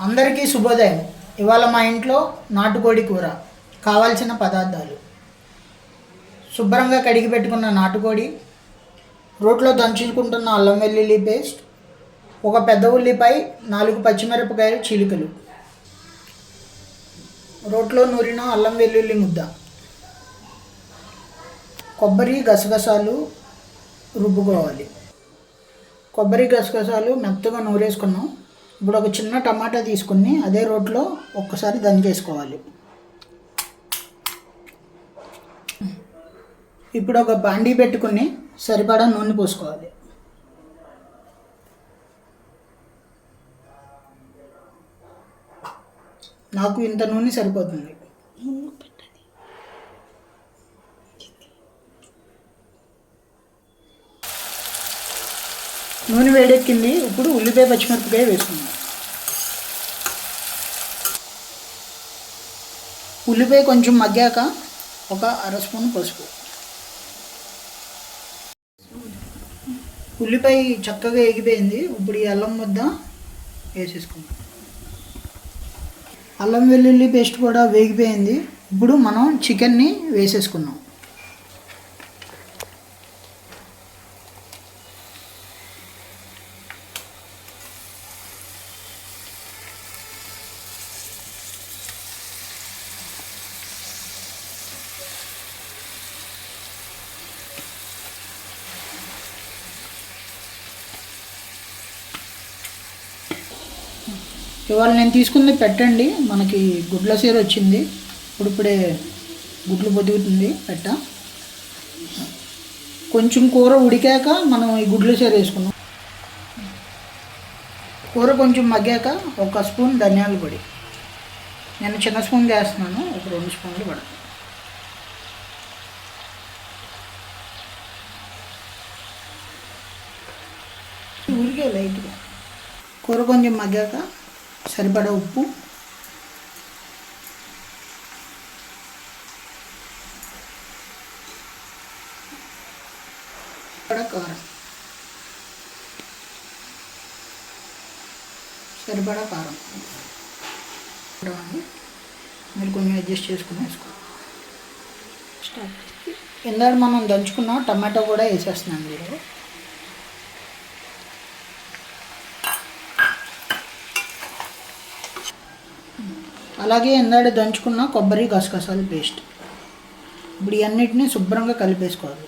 అందరికీ శుభోదయం. ఇవాళ మా ఇంట్లో నాటుకోడి కూర కావాల్సిన పదార్థాలు. శుభ్రంగా కడిగి పెట్టుకున్న నాటుకోడి రోట్లో దంచుకుంటున్న అల్లం వెల్లుల్లి పేస్ట్ ఒక పెద్ద ఉల్లిపాయ నాలుగు పచ్చిమిరపకాయలు చిలుకలు. రోట్లో నూరిన అల్లం వెల్లుల్లి ముద్ద. కొబ్బరి గసగసాలు రుబ్బుకోవాలి. కొబ్బరి గసగసాలు మెత్తగా నూరేసుకున్నాం. ఇప్పుడు ఒక చిన్న టమాటా తీసుకుని అదే రోట్లో ఒక్కసారి దంచేసుకోవాలి ఇప్పుడు ఒక బాండీ పెట్టుకుని సరిపడా నూనె పోసుకోవాలి. నాకు ఇంత నూనె సరిపోతుంది. నూనె వేడెక్కింది. ఇప్పుడు ఉల్లిపాయ పచ్చిమిరపకాయ వేసుకుందాం. ఉల్లిపాయ కొంచెం మగ్గాక ఒక అర స్పూన్ పసుపు. ఉల్లిపాయ చక్కగా ఎగిపోయింది ఇప్పుడు ఈ అల్లం ముద్ద వేసేసుకుందాం. అల్లం వెల్లుల్లి పేస్ట్ కూడా వేగిపోయింది. ఇప్పుడు మనం చికెన్ని వేసేసుకున్నాం. ఇవాళ నేను తీసుకుంది పెట్టండి. మనకి గుడ్ల సీర వచ్చింది. ఇప్పుడిప్పుడే గుడ్లు పొదుగుతుంది పెట్ట. కొంచెం కూర ఉడికాక మనం ఈ గుడ్ల సీర వేసుకున్నాం కూర కొంచెం మగ్గాక ఒక స్పూన్ ధనియాల పొడి. నేను చిన్న స్పూన్ చేస్తున్నాను. ఒక రెండు స్పూన్లు పడతాను ఊరికే లైట్గా. కూర కొంచెం మగ్గాక సరిపడా ఉప్పు. కారం. సరిపడా కారం. మీరు కొంచెం అడ్జస్ట్ చేసుకుని వేసుకో ఇందాక మనం దంచుకున్న టమాటో కూడా వేసేస్తున్నాం మీరు అలాగే ఇందాడ దంచుకున్న కొబ్బరి గసగసాల పేస్ట్ ఇప్పుడు ఇవన్నిటిని శుభ్రంగా కలిపేసుకోవాలి.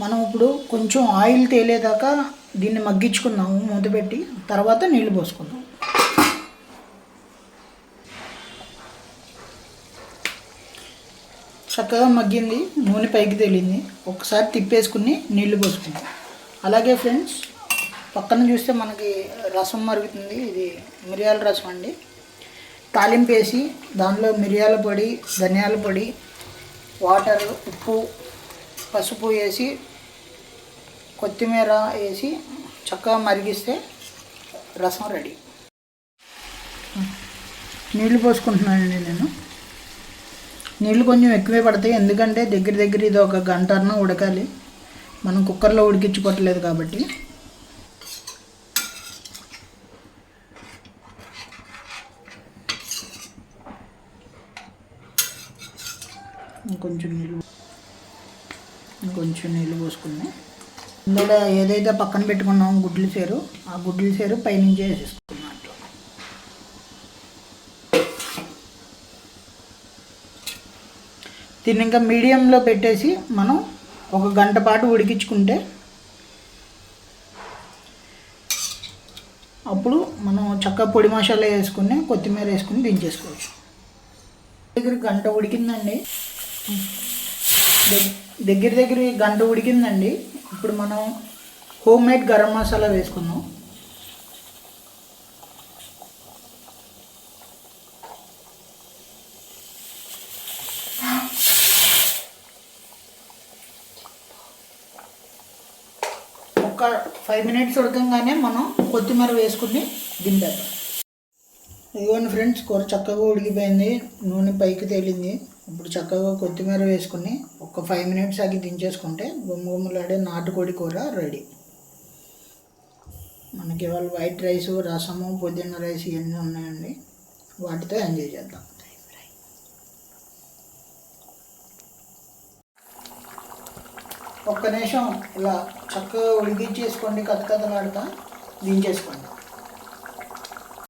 మనం ఇప్పుడు కొంచెం ఆయిల్ తేలేదాకా దీన్ని మగ్గించుకున్నాము మూత పెట్టి తర్వాత నీళ్ళు పోసుకుందాం. చక్కగా మగ్గింది నూనె పైకి తేలింది. ఒకసారి తిప్పేసుకుని నీళ్ళు పోసుకుంది. అలాగే ఫ్రెండ్స్ పక్కన చూస్తే మనకి రసం మరుగుతుంది. ఇది మిరియాల రసం అండి. తాలింపు వేసి దానిలో మిరియాల పొడి ధనియాల పొడి వాటర్ ఉప్పు పసుపు వేసి కొత్తిమీర వేసి చక్కగా మరిగిస్తే రసం రెడీ. నీళ్ళు పోసుకుంటున్నానండి నేను. నీళ్ళు కొంచెం ఎక్కువే పడతాయి. ఎందుకంటే దగ్గర దగ్గర ఇది ఒక గంట అన్న ఉడకాలి. మనం కుక్కర్లో ఉడికించుకోవట్లేదు కాబట్టి. ఇంకొంచెం నీళ్ళు ఇంకొంచెం నీళ్ళు పోసుకున్నాయి ఇందులో ఏదైతే పక్కన పెట్టుకున్నామో గుడ్లు సేరు ఆ గుడ్లు సేరు పైనుంచి వేసేసుకున్నాం దీన్ని ఇంకా మీడియంలో పెట్టేసి మనం ఒక గంట పాటు ఉడికించుకుంటే అప్పుడు మనం చక్క పొడి మసాలా వేసుకుని కొత్తిమీర వేసుకుని దించేసుకోవచ్చు. దగ్గర గంట ఉడికిందండి. దగ్గర దగ్గర గంట ఉడికిందండి. ఇప్పుడు మనం హోమ్ మేడ్ గరం మసాలా వేసుకుందాం. ఒక ఫైవ్ మినిట్స్ ఉడకంగానే మనం కొత్తిమీర వేసుకుని దింపేద్దాం. ఇదిగోండి ఫ్రెండ్స్ కూర చక్కగా ఉడికిపోయింది. నూనె పైకి తేలింది. ఇప్పుడు చక్కగా కొత్తిమీర వేసుకుని ఒక ఫైవ్ మినిట్స్ ఆగి దించేసుకుంటే గుమ్మ గుమ్మలాడే నాటుకోడి కూర రెడీ. మనకి ఇవాళ వైట్ రైస్ రసము పుదీనా రైస్ ఇవన్నీ ఉన్నాయండి. వాటితో ఎంజాయ్ చేద్దాం. ఒక్క నిమిషం ఇలా చక్కగా ఉడికించేసుకోండి కథ కథలాడుతా దించేసుకోండి.